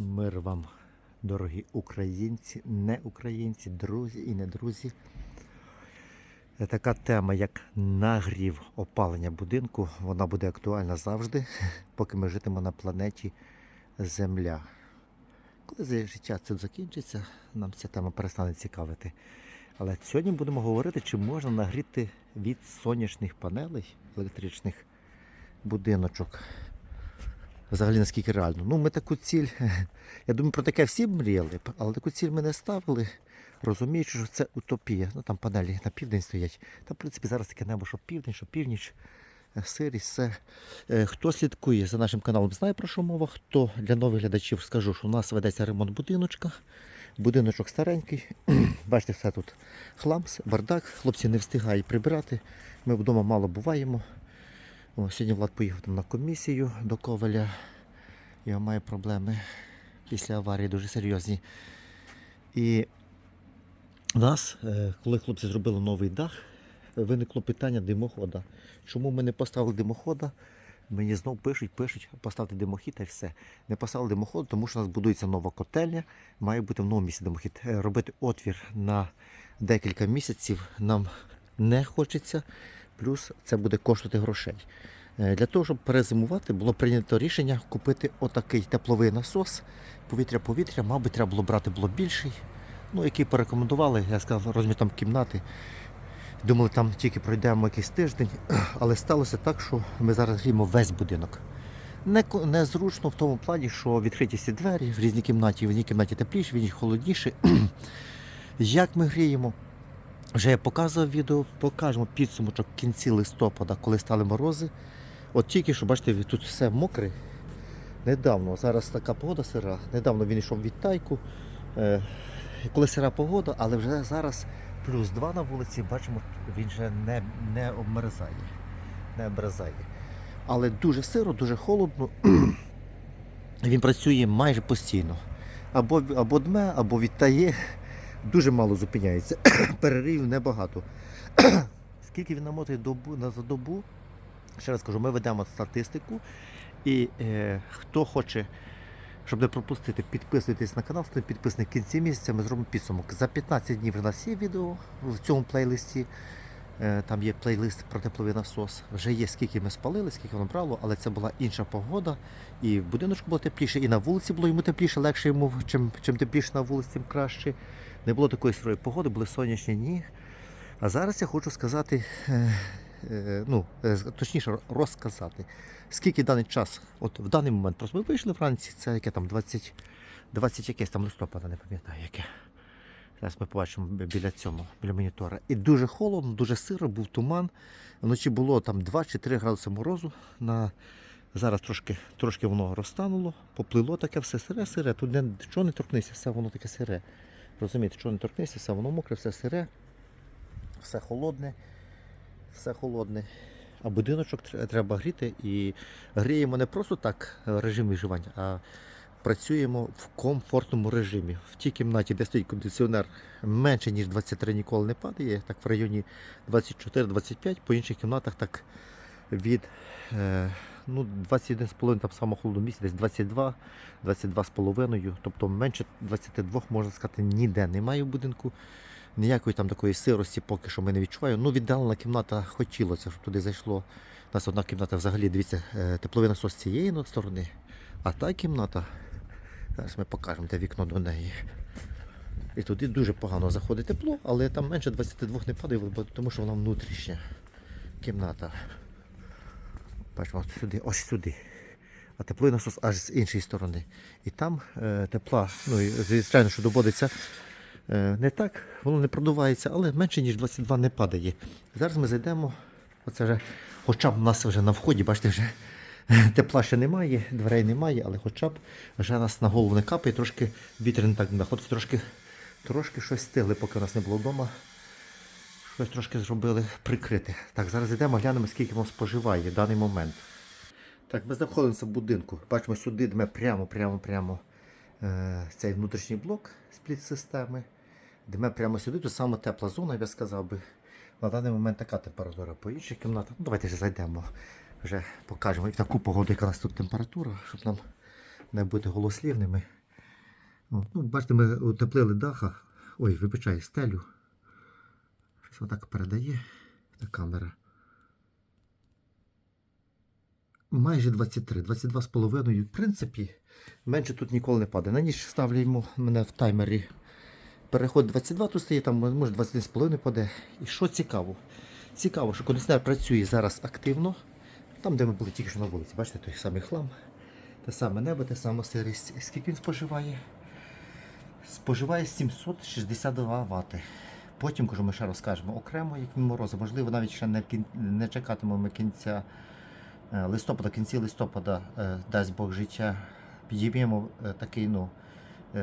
Мир вам, дорогі українці, не українці, друзі і не друзі. Е, Така тема, як нагрів опалення будинку, вона буде актуальна завжди, поки ми житимемо на планеті Земля. Коли за- життя це закінчиться, нам ця тема перестане цікавити. Але сьогодні будемо говорити, чи можна нагріти від сонячних панелей електричних будиночок. Взагалі наскільки реально. Ну, ми таку ціль, я думаю, про таке всі мріяли, але таку ціль ми не ставили, розуміючи, що це утопія. Ну там панелі на південь стоять. Та, в принципі, зараз таке небо, що південь, що північ, е, сирість, все. Е, Хто слідкує за нашим каналом, знає про що мова. Хто для нових глядачів скажу, що у нас ведеться ремонт будиночка. Будиночок старенький. Бачите, все тут хламс, бардак. Хлопці не встигають прибирати. Ми вдома мало буваємо. Сьогодні Влад поїхав там на комісію до Коваля. Його має проблеми після аварії дуже серйозні. І у нас, е, коли хлопці зробили новий дах, виникло питання димохода. Чому ми не поставили димохода? Мені знов пишуть, пишуть, поставте димохід та все. Не поставили димоход, тому що у нас будується нова котельня, має бути в новому місці димохід. Е, Робити отвір на декілька місяців нам не хочеться, плюс це буде коштувати грошей. Е, Для того, щоб перезимувати, було прийнято рішення купити отакий тепловий насос. Повітря-повітря, мабуть, треба було брати було більший. Ну, який порекомендували, я сказав, розмір там кімнати. Думали, там тільки пройдемо якийсь тиждень, але сталося так, що ми зараз гріємо весь будинок. Не, незручно в тому плані, що відкриті всі двері в різній кімнаті, в одній кімнаті тепліше, в іншій холодніше. Як ми гріємо? Вже я показував відео, покажемо підсумочок в кінці листопада, коли стали морози. От тільки що, бачите, тут все мокре. Недавно, зараз така погода сира. Недавно він йшов від тайку. Е, коли сира погода, але вже зараз плюс 2 на вулиці, бачимо, він вже не, не обмерзає. Не обмерзає. Але дуже сиро, дуже холодно. Він працює майже постійно. Або, або дме, або відтає. Дуже мало зупиняється. Переривів небагато. Скільки він намотує добу, на за добу? Ще раз кажу, ми ведемо статистику. І е, хто хоче, щоб не пропустити, підписуйтесь на канал, хто в кінці місяця, ми зробимо підсумок. За 15 днів в нас є відео в цьому плейлисті. Е, Там є плейлист про тепловий насос. Вже є скільки ми спалили, скільки воно брало, але це була інша погода. І в будиночку було тепліше, і на вулиці було йому тепліше, легше йому, чим, чим тепліше на вулиці, тим краще. Не було такої сирої погоди, були сонячні дні. А зараз я хочу сказати, е, е, ну, точніше, розказати, скільки даний час, от в даний момент, просто ми вийшли вранці, це яке там 20, 20 якесь там листопада, не пам'ятаю яке. Зараз ми побачимо біля цього, біля монітора. І дуже холодно, дуже сиро, був туман. Вночі було там 2 чи 3 градуси морозу. На... Зараз трошки, трошки воно розтануло, поплило таке все сире-сире. Тут що не торкнися, все воно таке сире. Розумієте, що не торкнися, все воно мокре, все сире, все холодне, все холодне. А будиночок треба гріти і гріємо не просто так режим виживання, а працюємо в комфортному режимі. В тій кімнаті, де стоїть кондиціонер, менше ніж 23 ніколи не падає, так в районі 24-25, по інших кімнатах так від е, ну, 21,5 там саме холодно місце, десь 22, 22,5, тобто менше 22, можна сказати, ніде немає в будинку. Ніякої там такої сирості поки що ми не відчуваємо. Ну, віддалена кімната хотілося, щоб туди зайшло. У нас одна кімната взагалі, дивіться, е, тепловий насос з цієї ну, сторони, а та кімната, зараз ми покажемо, де вікно до неї. І туди дуже погано заходить тепло, але там менше 22 не падає, тому що вона внутрішня кімната. Бачимо, сюди, ось сюди. А тепловий насос аж з іншої сторони. І там е, тепла, ну і звичайно, що доводиться е, не так, воно не продувається, але менше, ніж 22 не падає. Зараз ми зайдемо. Оце вже, хоча б у нас вже на вході, бачите, вже тепла ще немає, дверей немає, але хоча б вже нас на голову не капає, трошки вітер не так знаходиться, трошки, трошки щось стигли, поки нас не було вдома. Щось трошки зробили прикрити. Так, зараз йдемо, глянемо, скільки воно споживає в даний момент. Так, ми знаходимося в будинку. Бачимо, сюди дме прямо, прямо, прямо е, цей внутрішній блок спліт-системи. Дме прямо сюди, тут саме тепла зона, я сказав би. На даний момент така температура по інших кімнатах. Ну, давайте вже зайдемо. Вже покажемо і в таку погоду, нас тут температура, щоб нам не бути голослівними. Ну, бачите, ми утеплили даха. Ой, вибачаю, стелю. Щось отак передає та камера. Майже 23, 22 з половиною. В принципі, менше тут ніколи не падає. На ніч ставлю мене в таймері. Переход 22 тут стоїть, там може 21,5 паде. І що цікаво? Цікаво, що кондиціонер працює зараз активно. Там, де ми були тільки що на вулиці, бачите, той самий хлам, те саме небо, те саме сирість. Скільки він споживає? Споживає 762 Вт. Потім, кажу, ми ще розкажемо окремо, як він морози. Можливо, навіть ще не, кін- не чекатимемо кінця е, листопада, кінці листопада, е, дасть Бог життя, підіймемо е, такий, ну,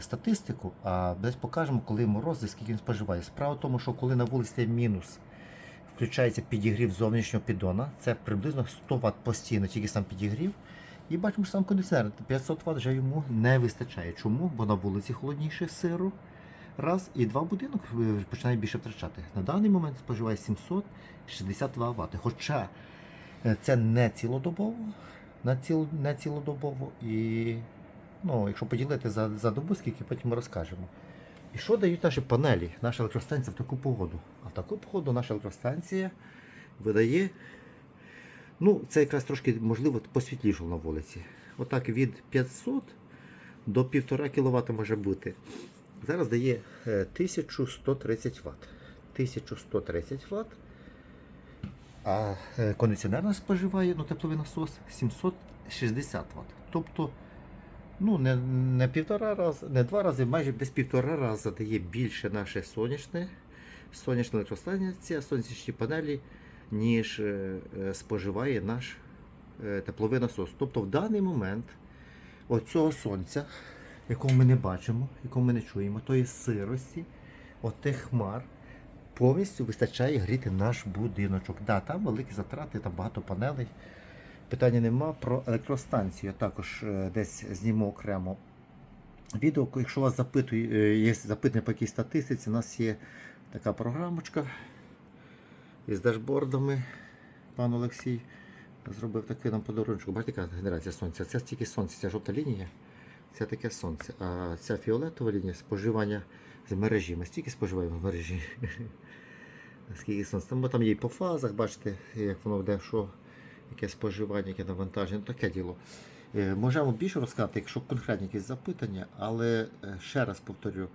статистику, а десь покажемо, коли морози, скільки він споживає. Справа в тому, що коли на вулиці мінус, включається підігрів зовнішнього піддона, це приблизно 100 Вт постійно, тільки сам підігрів. І бачимо, що сам кондиціонер 500 Вт вже йому не вистачає. Чому? Бо на вулиці холодніше сиру. Раз і два будинок е, починає більше втрачати. На даний момент споживає 762 Вт. Хоча е, це не цілодобово, на ціл, не цілодобово. І ну, якщо поділити за, за добу, скільки потім ми розкажемо. І що дають наші панелі, наша електростанція в таку погоду? А в таку погоду наша електростанція видає. Ну, це якраз трошки, можливо, посвітлішало на вулиці. Отак від 500 до 1,5 кВт може бути. Зараз дає е, 1130 Вт. 1130 Вт. А е, кондиціонер нас споживає, ну, тепловий насос 760 Вт. Тобто, ну, не, не півтора рази, не два рази, майже десь півтора рази дає більше наше сонячне, сонячна електростанція, сонячні панелі, ніж е, е, споживає наш е, тепловий насос. Тобто в даний момент оцього сонця, якого ми не бачимо, якого ми не чуємо, тої сирості, отих хмар, повністю вистачає гріти наш будиночок. Да, там великі затрати, там багато панелей. Питання нема про електростанцію. Я також е, десь зніму окремо відео. Якщо вас запитує, е, є запитання по якійсь статистиці, у нас є така програмочка із дашбордами. Пан Олексій зробив такий нам подарунок. Бачите, яка генерація сонця? Це тільки сонце, ця жовта лінія. Це таке сонце. А ця фіолетова лінія споживання з мережі. Ми стільки споживаємо в мережі. Скільки сонця. Там, там є по фазах, бачите, як воно йде, що, яке споживання, яке навантаження. Ну, таке діло. Е, Можемо більше розказати, якщо конкретні якісь запитання, але е, ще раз повторю,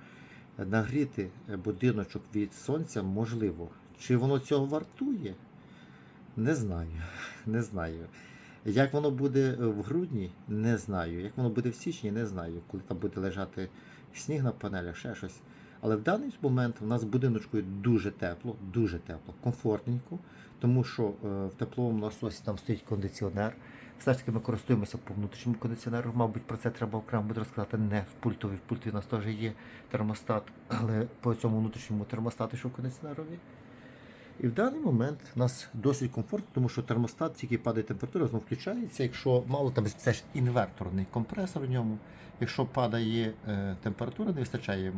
нагріти е, будиночок від сонця можливо. Чи воно цього вартує? Не знаю. Не знаю. Як воно буде в грудні, не знаю. Як воно буде в січні, не знаю. Коли там буде лежати сніг на панелях, ще щось. Але в даний момент у нас в будиночку дуже тепло, дуже тепло, комфортненько, тому що е, в тепловому насосі там стоїть кондиціонер. Все ж таки ми користуємося по внутрішньому кондиціонеру. Мабуть, про це треба окремо буде розказати. Не в пультові. В пультові у нас теж є термостат, але по цьому внутрішньому термостату, що в кондиціонерові. І в даний момент у нас досить комфортно, тому що термостат тільки падає температура, знову включається. Якщо мало там це ж інверторний компресор в ньому. Якщо падає е, температура, не вистачає, е,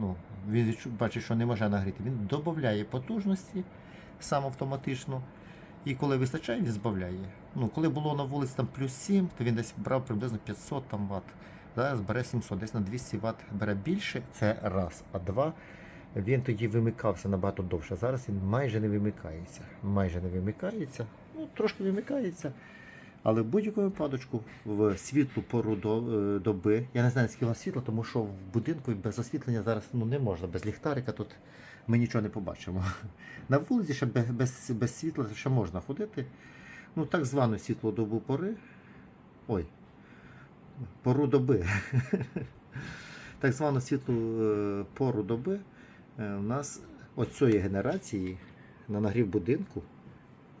ну, він бачить, що не може нагріти, він додає потужності сам автоматично. І коли вистачає, він збавляє. Ну, коли було на вулиці там плюс 7, то він десь брав приблизно 500 там, Вт. Зараз бере 700, десь на 200 Вт бере більше, це раз. А два, він тоді вимикався набагато довше. Зараз він майже не вимикається. Майже не вимикається. Ну, трошки вимикається. Але в будь-якому випадочку в світлу пору е, доби, я не знаю, скільки світла, тому що в будинку без освітлення зараз ну, не можна, без ліхтарика тут ми нічого не побачимо. На вулиці ще без, без, без світла ще можна ходити. Ну, так звану світлу добу пори. Ой, пору доби. Так звану світлу е, пору доби у нас оцієї генерації на нагрів будинку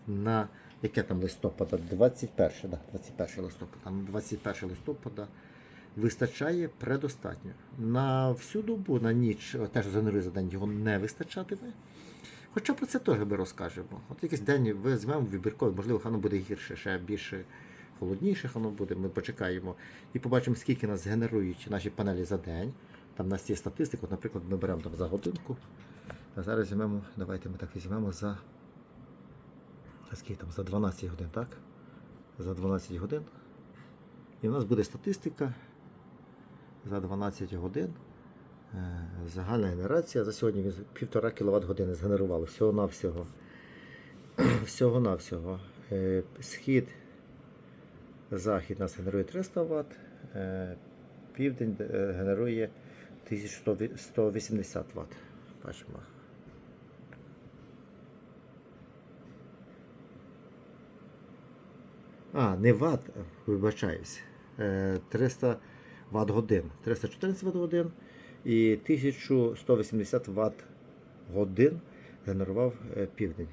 на яке там листопада? 21, да, 21 листопада. Там 21 листопада вистачає предостатньо. На всю добу, на ніч, е, теж за за день його не вистачатиме. Хоча про це теж ми розкажемо. От якийсь день візьмемо вибірковий, можливо, воно буде гірше, ще більше холодніше воно буде. Ми почекаємо і побачимо, скільки нас генерують наші панелі за день. Там у нас є статистика, от, наприклад, ми беремо там за годинку. А зараз візьмемо, давайте ми так візьмемо за. там? За 12 годин, так? За 12 годин. І в нас буде статистика за 12 годин. Е, Загальна генерація за сьогодні він півтора кВт години згенерували всього-навсього. Всього-навсього. Е, Схід, захід нас генерує 300 Вт, е, південь генерує 1180 Вт. Бачимо. А, не Вт, вибачаюсь. Е, 300 Вт годин. 314 Вт годин і 1180 Вт годин генерував е, південь.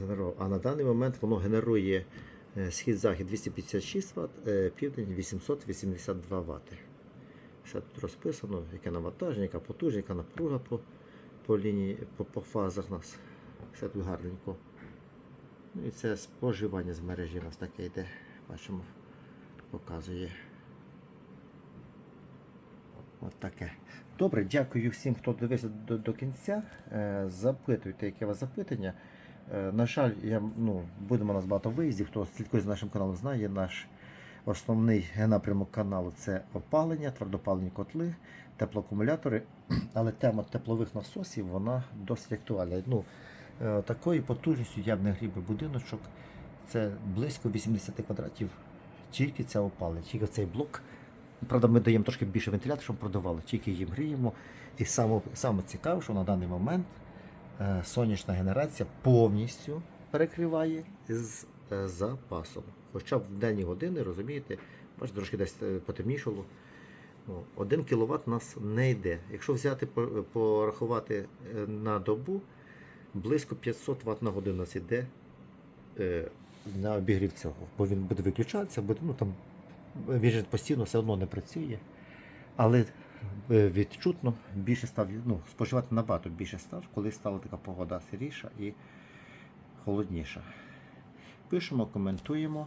Генерував. А на даний момент воно генерує е, схід-захід 256 Вт, е, південь 882 Вт. Все тут розписано, яке навантаження, яка потужність, яка напруга по, по лінії, по, по фазах нас. Все тут гарненько. Ну і це споживання з мережі у нас таке йде. Бачимо, показує. От таке. Добре, дякую всім, хто дивився до, до кінця. Е, запитуйте, яке у вас запитання. Е, на жаль, я, ну, будемо у нас багато виїздів. Хто слідкує за нашим каналом, знає, наш основний напрямок каналу це опалення, твердопалені котли, теплоакумулятори. Але тема теплових насосів вона досить актуальна. Ну, е, такою потужністю я б не грів би будиночок. Це близько 80 квадратів. Тільки це опалення, тільки цей блок. Правда, ми даємо трошки більше вентилятора, щоб продавали, тільки їм гріємо. І саме, саме цікаве, що на даний момент е, сонячна генерація повністю перекриває з е, запасом. Хоча б в денні години, розумієте, бачите, трошки десь е, потемнішало. Ну, 1 кВт нас не йде. Якщо взяти порахувати е, на добу, близько 500 Вт на годину нас йде е, на обігрів цього. Бо він буде виключатися, буде, ну, там, він же постійно все одно не працює. Але відчутно більше став, ну, споживати набагато більше став, коли стала така погода сиріша і холодніша. Пишемо, коментуємо,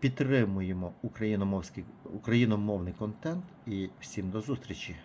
підтримуємо україномовний контент і всім до зустрічі!